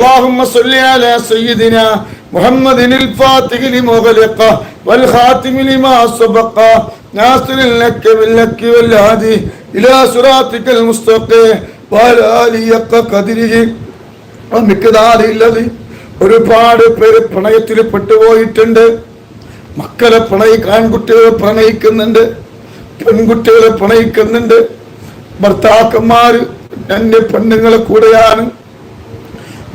اللهم صل على سيدنا محمد الفاتح لمغلق والخاتم لما سبق ناصر لك باللك والهادي إلى صراطك المستقيم وعلى آله حق قدره മിക്കതാറില്ലത് ഒരുപാട് പേര് പ്രണയത്തിൽ പെട്ടുപോയിട്ടുണ്ട് മക്കളെ പ്രണയിക്കാൻ കുട്ടികളെ പ്രണയിക്കുന്നുണ്ട് പെൺകുട്ടികളെ പ്രണയിക്കുന്നുണ്ട് ഭർത്താക്കന്മാര് എന്റെ പെണ്ണുങ്ങളെ കൂടെയാണ്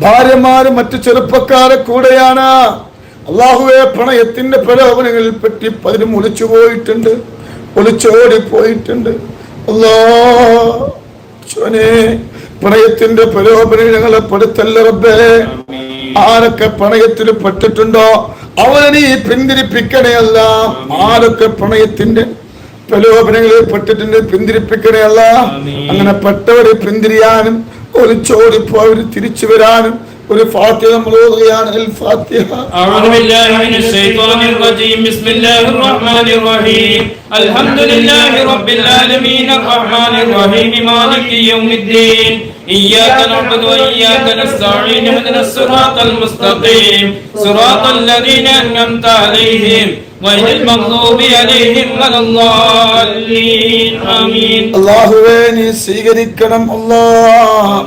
ഭാര്യമാര് മറ്റു ചെറുപ്പക്കാരെ കൂടെയാണ്. അള്ളാഹുവെ പ്രണയത്തിന്റെ പ്രലോഭനങ്ങളിൽ പറ്റി പലരും ഒളിച്ചു പോയിട്ടുണ്ട്. ഒളിച്ചോടി പോയിട്ടുണ്ട് പ്രണയത്തിന്റെ പ്രലോഭനം ഞങ്ങളെ പെടുത്തല്ല റബ്ബേ? ആരൊക്കെ പ്രണയത്തിൽ പെട്ടിട്ടുണ്ടോ? അവനെ പിന്തിരിപ്പിക്കണേ അല്ല. ആരൊക്കെ പ്രണയത്തിന്റെ പ്രലോഭനങ്ങളിൽ പെട്ടിട്ടുണ്ട് പിന്തിരിപ്പിക്കണയല്ല അങ്ങനെ പെട്ടവരെ പിന്തിരിയാനും ഒരു ചോടിപ്പോവർ തിരിച്ചു വരാനും ഒരു ഫാത്തിഹ നമ്മൾ ഓതുകയാണെങ്കിൽ ഫാത്തിഹ. نعبد ബില്ലാഹി نستعين اهدنا റജീം ബിസ്മില്ലാഹിർ റഹ്മാനിർ റഹീം. അൽഹംദുലില്ലാഹി റബ്ബിൽ റഹീം ഇയ്യാക നഅബ്ദു നസ്തഈൻ മുസ്തഖീം. അൻഅംത അലൈഹിം. നീ സ്വീകരിക്കണം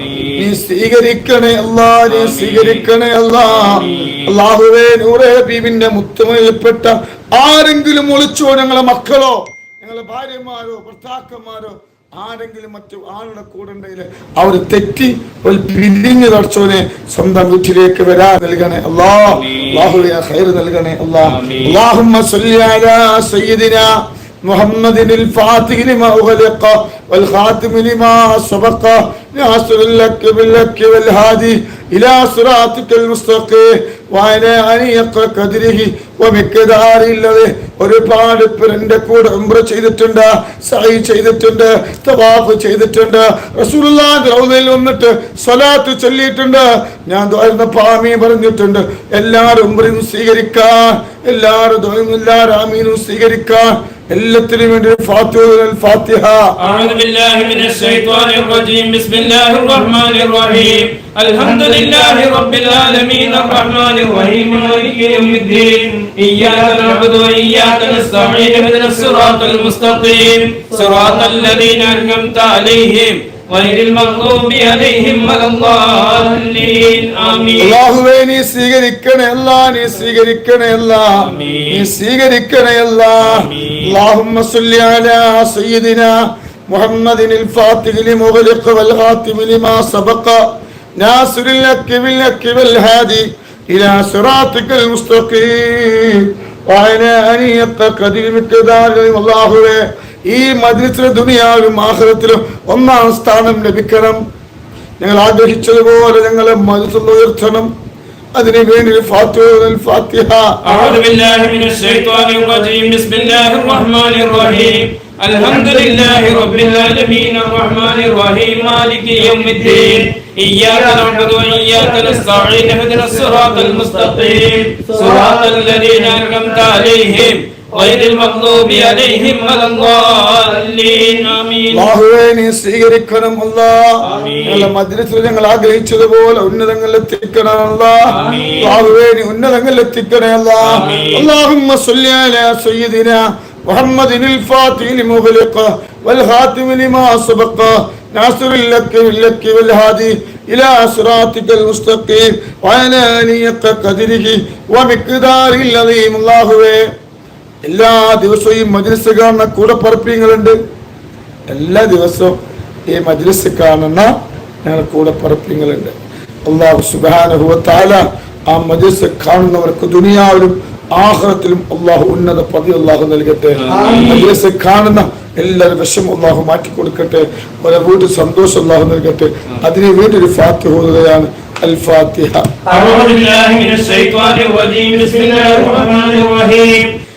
നീ സ്വീകരിക്കണേ നീ സ്വീകരിക്കണേ മുത്തുമയിൽപ്പെട്ട ആരെങ്കിലും ഒളിച്ചോ ഞങ്ങളെ മക്കളോ? ഞങ്ങളെ ഭാര്യമാരോ ഭർത്താക്കന്മാരോ? ആരെങ്കിലും മറ്റു ആളുടെ കൂടെ ഉണ്ടെങ്കിൽ അവർ തെറ്റി ഒരു പിരിഞ്ഞു തടച്ചോനെ സ്വന്തം വീട്ടിലേക്ക് വരാൻ നൽകണേ. അള്ളാഹു നൽകണേ. അല്ലാ അല്ലാഹുമ്മ സ്വല്ലി അലാ സയ്യിദിനാ محمد الفاتح لما أغلق والخاتم لما سبق ناصر لك باللك والهادي إلى صراطك المستقيم وعلى أنيق قدره ومقدار الذي ഒരുപാട് പേർ എൻ്റെ കൂടെ ഉംറ ചെയ്തിട്ടുണ്ട് സഹി ചെയ്തിട്ടുണ്ട് തവാഫ് ചെയ്തിട്ടുണ്ട് റസൂലുള്ളാഹിന്റെ റൗദയിൽ വന്നിട്ട് സ്വലാത്ത് ചൊല്ലിയിട്ടുണ്ട് ഞാൻ ദ്വാരുന്ന പാമി പറഞ്ഞിട്ടുണ്ട് എല്ലാവരും ഉംറയും സ്വീകരിക്കാൻ എല്ലാവരും ദ്വാരും എല്ലാവരും ആമീനും സ്വീകരിക്കാൻ എല്ലാത്തിനും വേണ്ടി ഫാത്തിഹ അഊദു ബില്ലാഹി മിനശ്ശൈത്വാനിർ റജീം. ബിസ്മില്ലാഹിർ റഹ്മാനിർ റഹീം അൽഹംദുലില്ലാഹി റബ്ബിൽ ആലമീൻ. അർറഹ്മാനിർ റഹീം മാലികി യൗമിദ്ദീൻ. ഇയ്യാക നഅബുദു വ ഇയ്യാക നസ്തഈൻ. ഇഹ്ദിനസ് സിറാത്തൽ മുസ്തഖീം. സിറാത്തൽ അൻഅംത അലൈഹിം. അള്ളാഹുവേ നീ സ്വീകരിക്കണേ അല്ല നീ സ്വീകരിക്കണേ അല്ല. നീ സ്വീകരിക്കണേ അല്ല. അള്ളാഹുമ്മ സുല്യാല സയ്യിദിന മുഹമ്മദിൻ ഫാത്തിഹിലി മുഗലിഖ് വൽ ഖാത്തിമിലി മാ സബഖ. നാസിറിൽ ലക്കി വൽ ലക്കി വൽ ഹാദി ഇലാ സിറാത്തിക്കൽ മുസ്തഖീം. വഅലാ അനിയത്ത ഖദീമിക്കദാലി അള്ളാഹുവേ ഈ മദ്രസിലെ ദുനിയാവിലും ആഹ്റത്തിലും ഒന്നാം സ്ഥാനം ലഭിക്കണം ഞങ്ങൾ ആഗ്രഹിച്ചതുപോലെ ഞങ്ങളെ മനസ്സിൽ ഉയർത്തണം അതിനു വേണ്ടി ഒരു ഫാത്തിഹ ഒരു ഫാത്തിഹ أعوذ بالله من الشيطان الرجيم بسم الله الرحمن الرحيم الحمد لله رب العالمين الرحمن الرحيم مالك يوم الدين إياك نعبد وإياك نستعين اهدنا الصراط المستقيم صراط الذين أنعمت عليهم غير المغضوب عليهم ولا الضالين آمين അല്ലാഹുവേ നീ സ്വീകരിക്കണം അല്ലാ ആമീൻ. ഞങ്ങളെ മദ്രസിൽ ഞങ്ങൾ ആഗ്രഹിച്ചതുപോലെ ഉന്നതങ്ങളിൽ എത്തിക്കണം അല്ലാ ആമീൻ. അല്ലാഹുവേ നീ ഉന്നതങ്ങളിൽ എത്തിക്കണേ അല്ലാ ആമീൻ. اللهم صل على سيدنا محمد الفاتح لمغلق والخاتم لما سبق ناصر لك لك والهادي إلى صراطك المستقيم وعلى آله قدره ومقداره العظيم الله എല്ലാ ദിവസവും മജ്ലിസ് കാണുന്ന കൂടെ പറപ്പിങ്ങളുണ്ട് എല്ലാ ദിവസവും ഈ മജ്ലിസ് കാണുന്ന ഞങ്ങൾ കൂടെ പറപ്പിങ്ങളുണ്ട് അള്ളാഹു സുബാനുഭവത്താല ആ മജ്ലിസ് കാണുന്നവർക്ക് ദുനിയാവിലും ആഹ്റത്തിലും അള്ളാഹു ഉന്നത പദവി അള്ളാഹു നൽകട്ടെ മജ്ലിസ് കാണുന്ന എല്ലാവരും വിഷം അള്ളാഹു മാറ്റി കൊടുക്കട്ടെ അവരെ വീട്ടിൽ സന്തോഷം അള്ളാഹു നൽകട്ടെ അതിനു വേണ്ടി ഒരു ഫാത്തിഹ ഓതുകയാണ് അൽ ഫാത്തിഹ أعوذ بالله من الشيطان الرجيم بسم الله الرحمن الرحيم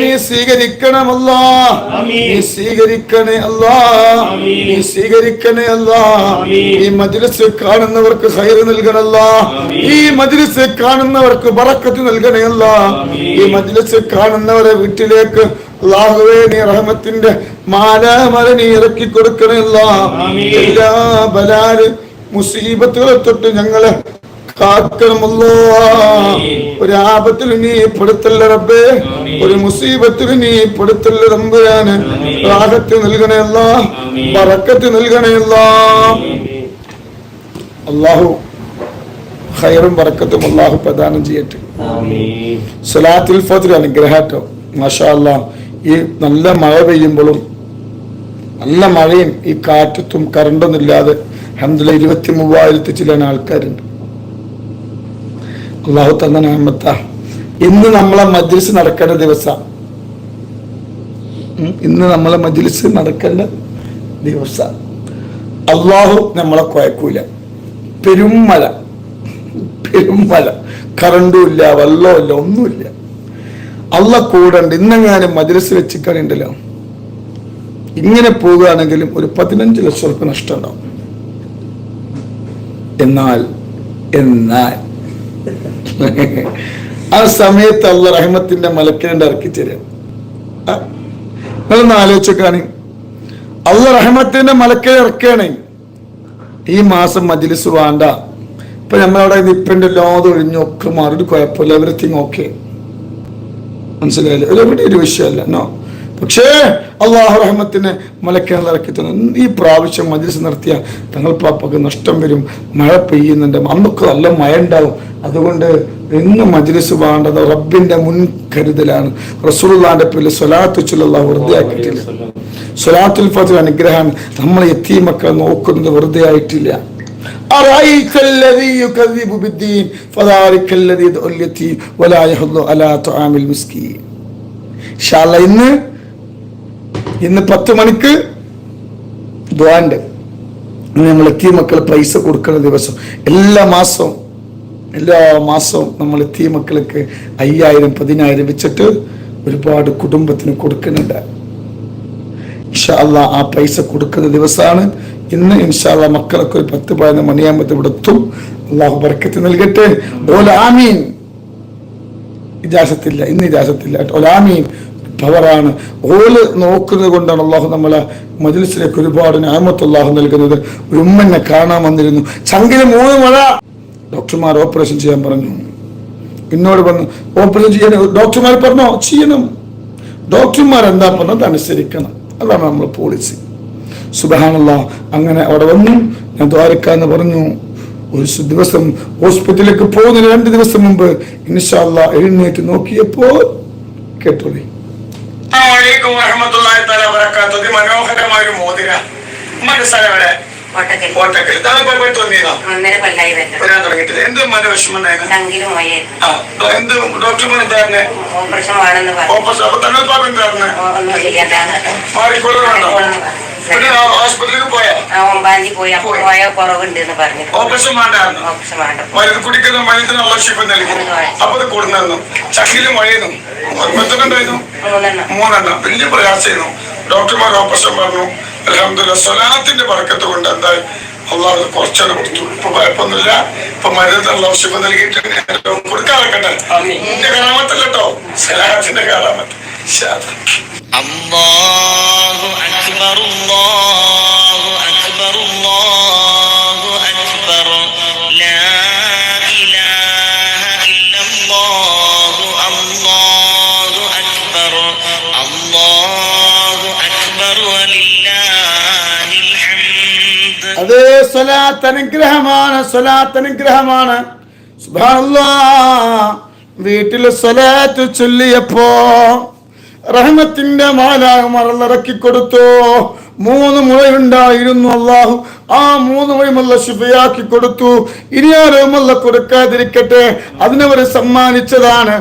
നീ നീ ഈ കാണുന്നവർക്ക് ഹൈറ് നൽകണല്ലാ. ഈ മജ്ലിസ് കാണുന്നവർക്ക് ബറക്കത്ത് നൽകണേ ഈ മജ്ലിസ് കാണുന്നവരെ വീട്ടിലേക്ക് നീ റഹമത്തിന്റെ മാലാമല നീ ഇറക്കി കൊടുക്കണേ എല്ലാ ബലാൽ മുസീബത്തുകളെ തൊട്ട് ഞങ്ങൾ കാക്കണമല്ലോ. ഒരു ആപത്തിൽ നീ പെടുത്തല്ല റബ്ബേ? ഒരു മുസീബത്തിൽ നീ പെടുത്തല്ല റബ്ബാന് റാഹത്ത് നൽകണയല്ല പറക്കത്ത് നൽകണയല്ല. അള്ളാഹു ഹൈറും പറക്കത്തും അള്ളാഹു പ്രദാനം ചെയ്യട്ടെ. സലാത്തിൽ ഫത്തിൽ അനുഗ്രഹാട്ടോ. മാഷാ അല്ലാ ഈ നല്ല മഴ പെയ്യുമ്പോഴും നല്ല മഴയും ഈ കാറ്റത്തും കറണ്ടൊന്നും ഇല്ലാതെ അഹമ്മദില്ല ഇരുപത്തി മൂവായിരത്തി ചില ആൾക്കാരുണ്ട്. അള്ളാഹു തന്ന നേമത്ത ഇന്ന് നമ്മളെ മജ്ലിസ് നടക്കേണ്ട ദിവസം. ഇന്ന് നമ്മളെ മജ്ലിസ് നടക്കേണ്ട ദിവസം. അള്ളാഹു നമ്മളെ കുഴക്കൂല പെരുമല പെരുമല കറണ്ടും ഇല്ല വെള്ളവും ഇല്ല ഒന്നുമില്ല അള്ള കൂടണ്ട് ഇന്നെങ്ങാനും മജ്ലിസ് വെച്ച് കളിയുണ്ടല്ലോ ഇങ്ങനെ പോവുകയാണെങ്കിലും ഒരു പതിനഞ്ച് ലക്ഷം റുപ്യ നഷ്ടം ഉണ്ടാവും. എന്നാൽ എന്നാൽ ആ സമയത്ത് അള്ള റഹ്മത്തിന്റെ മലക്കേണ്ട ഇറക്കി തരാം നിങ്ങളൊന്ന് അള്ള റഹ്മത്തിന്റെ മലക്കേ ഇറക്കുകയാണ് ഈ മാസം മജിലിസ് വേണ്ട ഇപ്പൊ നമ്മളവിടെ നിപ്പിന്റെ ലോത് ഒഴിഞ്ഞു ഒക്കെ മാറി ഒരു കുഴപ്പമില്ല. എവറിത്തിങ് ഓക്കെ മനസ്സിലായില്ലേ? ഒരു വിഷയമല്ല. നോ പക്ഷേ അള്ളാഹു റഹ്മത്തിന് മലക്കാൻ ഇറക്കി തന്നു ഈ പ്രാവശ്യം മജ്ലിസ് നടത്തിയ തങ്ങൾ പാപ്പക്ക് നഷ്ടം വരും മഴ പെയ്യുന്നുണ്ട് അന്നൊക്കെ നല്ല മഴ ഉണ്ടാവും അതുകൊണ്ട് ഇന്ന് മജ്ലിസ് വേണ്ടത് റബ്ബിന്റെ മുൻകരുതലാണ് റസൂലുള്ളാന്റെ പേരിൽ സ്വലാത്ത് ചൊല്ലാ വെറുതെ ആക്കിയിട്ടില്ല സ്വലാത്തുൽ ഫത്ർ അനുഗ്രഹമാണ് നമ്മൾ എത്തി മക്കളെ നോക്കുന്നത് വെറുതെ ആയിട്ടില്ല أرأيت الذي يكذب بالدين فذلك الذي يدعو اليتيم ولا يحض على طعام المسكين إن شاء الله ഇന്ന് ഇന്ന് പത്ത് മണിക്ക് ദ്വാന്റെ നമ്മൾ എത്തിയ മക്കൾ പൈസ കൊടുക്കുന്ന ദിവസം. എല്ലാ മാസവും എല്ലാ മാസവും നമ്മൾ എത്തിയ മക്കൾക്ക് അയ്യായിരം പതിനായിരം വെച്ചിട്ട് ഒരുപാട് കുടുംബത്തിന് കൊടുക്കുന്നുണ്ട്. ഇൻഷാല്ല ആ പൈസ കൊടുക്കുന്ന ദിവസമാണ്. ഇന്ന് ഇൻഷാല്ല മക്കളൊക്കെ ഒരു പത്ത് പതിനൊന്ന് മണിയാകുമ്പോൾ ഇവിടെ എത്തും. അള്ളാഹു ബർക്കത്ത് നൽകട്ടെ. ഓലാമീൻ ഇജാസത്തില്ല ഇന്ന് ഇജാസത്തില്ല ഒലാമീൻ പവറാണ് ഓൽ നോക്കുന്നത് കൊണ്ടാണ് അള്ളാഹു നമ്മളെ മജിലിസിലേക്ക് ഒരുപാട് ഞാമത്ത് അള്ളാഹു നൽകുന്നത്. ഒരു ഉമ്മനെ കാണാൻ വന്നിരുന്നു. ചങ്കിന് മൂന്ന് മഴ. ഡോക്ടർമാർ ഓപ്പറേഷൻ ചെയ്യാൻ പറഞ്ഞു. എന്നോട് പറഞ്ഞു ഓപ്പറേഷൻ ചെയ്യാൻ ഡോക്ടർമാർ പറഞ്ഞോ ചെയ്യണം. ഡോക്ടർമാർ എന്താ പറഞ്ഞത്? അനുസരിക്കണം. അതാണ് നമ്മൾ പോളിസി സുബഹാനല്ല അങ്ങനെ അവിടെ വന്നു. ഞാൻ ദ്വാരക്കാന്ന് പറഞ്ഞു. ഒരു ദിവസം ഹോസ്പിറ്റലിലേക്ക് പോകുന്നതിന് രണ്ട് ദിവസം മുമ്പ് ഇൻഷാല്ല എഴുന്നേറ്റ് നോക്കിയപ്പോൾ കേട്ടോളി. മനോഹരമായ ഒരു മോതിര. മനസ്സായ കോട്ടക്കൽ. കോട്ടക്കൽ. തോന്നിയതാ. ഒന്നര കൊല്ലായി വരുന്നത് വരാൻ തുടങ്ങിയിട്ട് എന്ത് മന വിഷമം ഉണ്ടായിരുന്നു തങ്കിലും മൊയായിരുന്നു ആ എന്ത് ഡോക്ടർമാർ എന്തായിരുന്നു ഓപ്പറേഷൻ അപ്പൊ തന്നെ പാപം എന്തായിരുന്നു മാറിക്കൊള്ളുന്നുണ്ടോ ഒമ്പാന്തി പോയി? അപ്പൊ പോയ. കുറവുണ്ട് എന്ന് പറഞ്ഞു ഓപ്പറേഷൻ മരുന്ന് കുടിക്കുന്ന മരുന്നിനുള്ള ശിപ്പം നൽകി. അപ്പൊ അത് കൊടുന്നു ചക്കിലും മഴയെന്നും. ഉണ്ടായിരുന്നു? മൂന്നെണ്ണം. വലിയ പ്രയാസമായിരുന്നു ഡോക്ടർമാർ ഓപ്പറേഷൻ പറഞ്ഞു. അലഹമില്ല സ്വലാത്തിന്റെ പറക്കത്ത് കൊണ്ട് എന്തായി അള്ളാഹ് കുറച്ചൊക്കെ കൊടുത്തു ഇപ്പൊ കുഴപ്പമൊന്നുമില്ല. ഇപ്പൊ മരുന്നുള്ള ശിപ്പം നൽകിയിട്ടുണ്ട്. കൊടുക്കാറക്കട്ടെ എന്റെ കലാമത്തല്ലോ സ്വലാത്തിന്റെ കലാമത്ത് ശാദ അള്ളാഹു അക്ബർ അക്ബർ അക്ബർ ലാ ഇലാഹ അക്ബർ അക്ബർ വലില്ലാഹിൽ ഹംദ്. അത് സ്വലാത്ത് അനുഗ്രഹമാണ് സ്വലാത്ത് അനുഗ്രഹമാണ് സുബ്ഹാനല്ലാഹ് വീട്ടിൽ സ്വലാത്ത് ചൊല്ലിയപ്പോ റഹ്മത്തിന്റെ മാലാഹ് മറലിറക്കി കൊടുത്തു. മൂന്ന് മുഴയുണ്ടായിരുന്നു അള്ളാഹു ആ മൂന്ന് മുഴമല്ല ശുഭയാക്കി കൊടുത്തു. ഇനി അല്ല കൊടുക്കാതിരിക്കട്ടെ. അതിനവരെ സമ്മാനിച്ചതാണ്.